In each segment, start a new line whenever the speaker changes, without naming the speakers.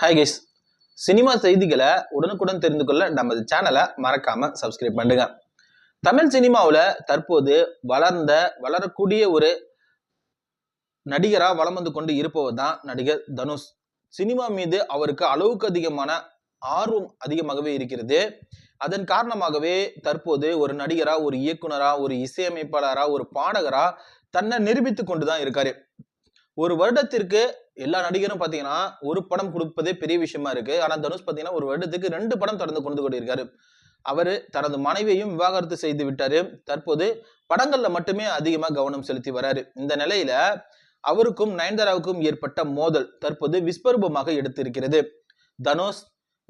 Hi guys cinema செய்திகளை உடனுக்குடன் தெரிந்து கொள்ள நமது சேனலை மறக்காம சப்ஸ்கிரைப் பண்ணுங்க. தமிழ் சினிமாவில் தற்போது வளர்ந்த வளரக்கூடிய ஒரு நடிகராக வளம் வந்து கொண்டு இருப்பவர் தான் நடிகர் தனுஷ். சினிமா மீது அவருக்கு அளவுக்கு அதிகமான ஆர்வம் அதிகமாகவே இருக்கிறது. அதன் காரணமாகவே தற்போது ஒரு நடிகரா ஒரு இயக்குனரா ஒரு இசையமைப்பாளரா ஒரு பாடகரா தன்னை நிரூபித்துக் கொண்டுதான் இருக்காரு. ஒரு வருடத்திற்கு எல்லா நடிகரும் பாத்தீங்கன்னா ஒரு படம் கொடுப்பதே பெரிய விஷயமா இருக்கு. ஆனா தனுஷ் பாத்தீங்கன்னா ஒரு வருடத்துக்கு ரெண்டு படம் தொடர்ந்து கொண்டு கொண்டிருக்காரு. அவர் தனது மனைவியையும் விவாகரத்து செய்து விட்டாரு. தற்போது படங்கள்ல மட்டுமே அதிகமா கவனம் செலுத்தி வராரு. இந்த நிலையில அவருக்கும் நயன்தாராவுக்கும் ஏற்பட்ட மோதல் தற்போது விஸ்வரூபமாக எடுத்திருக்கிறது. தனுஷ்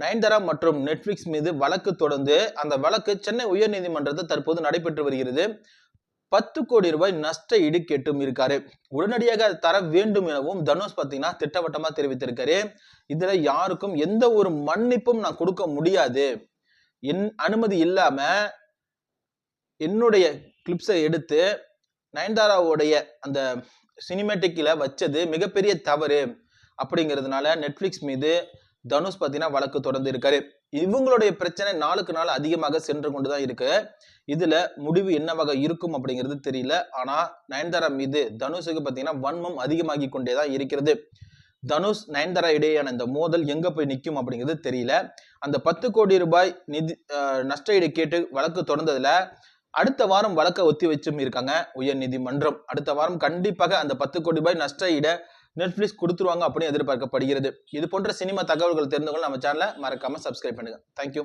நயன்தாரா மற்றும் நெட்ஃபிளிக்ஸ் மீது வழக்கு தொடர்ந்து அந்த வழக்கு சென்னை உயர்நீதிமன்றத்தில் தற்போது நடைபெற்று வருகிறது. பத்து கோடி ரூபாய் நஷ்ட ஈடு கேட்டும் இருக்காரு. உடனடியாக தர வேண்டும் எனவும் தனுஷ் பார்த்தீங்கன்னா திட்டவட்டமா தெரிவித்திருக்காரு. இதுல யாருக்கும் எந்த ஒரு மன்னிப்பும் நான் கொடுக்க முடியாது. என் அனுமதி இல்லாம என்னுடைய கிளிப்ஸை எடுத்து நயன்தாராவுடைய அந்த சினிமேட்டிக்கில் வச்சது மிகப்பெரிய தவறு. அப்படிங்கிறதுனால நெட்ஃப்ளிக்ஸ் மீது தனுஷ் பார்த்தீங்கன்னா வழக்கு தொடர்ந்து இருக்காரு. இவங்களுடைய பிரச்சனை நாளுக்கு நாள் அதிகமாக சென்று கொண்டுதான் இருக்கு. இதுல முடிவு என்னவாக இருக்கும் அப்படிங்கிறது தெரியல. ஆனா நயன்தாரா மீது தனுஷுக்கு பார்த்தீங்கன்னா வன்மம் அதிகமாகி கொண்டேதான் இருக்கிறது. தனுஷ் நயன்தாரா இடையேயான இந்த மோதல் எங்க போய் நிற்கும் அப்படிங்கிறது தெரியல. அந்த பத்து கோடி ரூபாய் நிதி நஷ்ட ஈடு கேட்டு வழக்கு தொடர்ந்ததுல அடுத்த வாரம் வழக்கை ஒத்தி வச்சும் இருக்காங்க உயர் நீதிமன்றம் அடுத்த வாரம் கண்டிப்பாக அந்த பத்து கோடி ரூபாய் நஷ்ட ஈட நெட்ஃப்ளிக்ஸ் கொடுத்துருவாங்க அப்படின்னு எதிர்பார்க்கப்படுகிறது. இது போன்ற சினிமா தகவல்கள் தெரிந்து கொள்ள நம்ம சேனலை மறக்காமல் சப்ஸ்கிரைப் பண்ணுங்கள் தேங்க்யூ